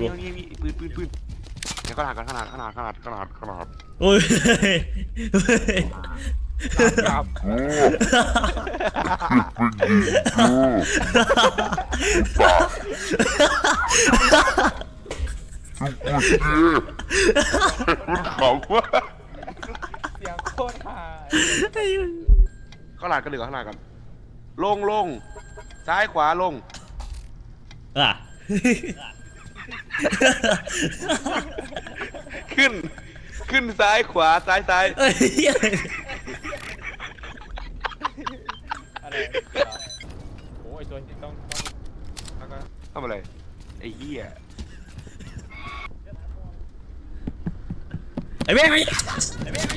ดูกูยิงยิงปืนปืนปืนเดี๋ยวขนาดกันขนาดขนาดขนาดขนาดขนาดโอ้ยเฮ้ยครับมันเขาว่าเสียงโคตรหาขนาดกันเหลือขนาดกัน ลงลงซ้ายขวาลงอะ ขึ้น ขึ้นซ้ายขวาซ้ายซ้ายเอ้ยอะไรโอ้ยตัวนี้ต้องต้องแล้วก็ทำอะไรไอ้เหี้ยไอ้แม่งไอ้ไ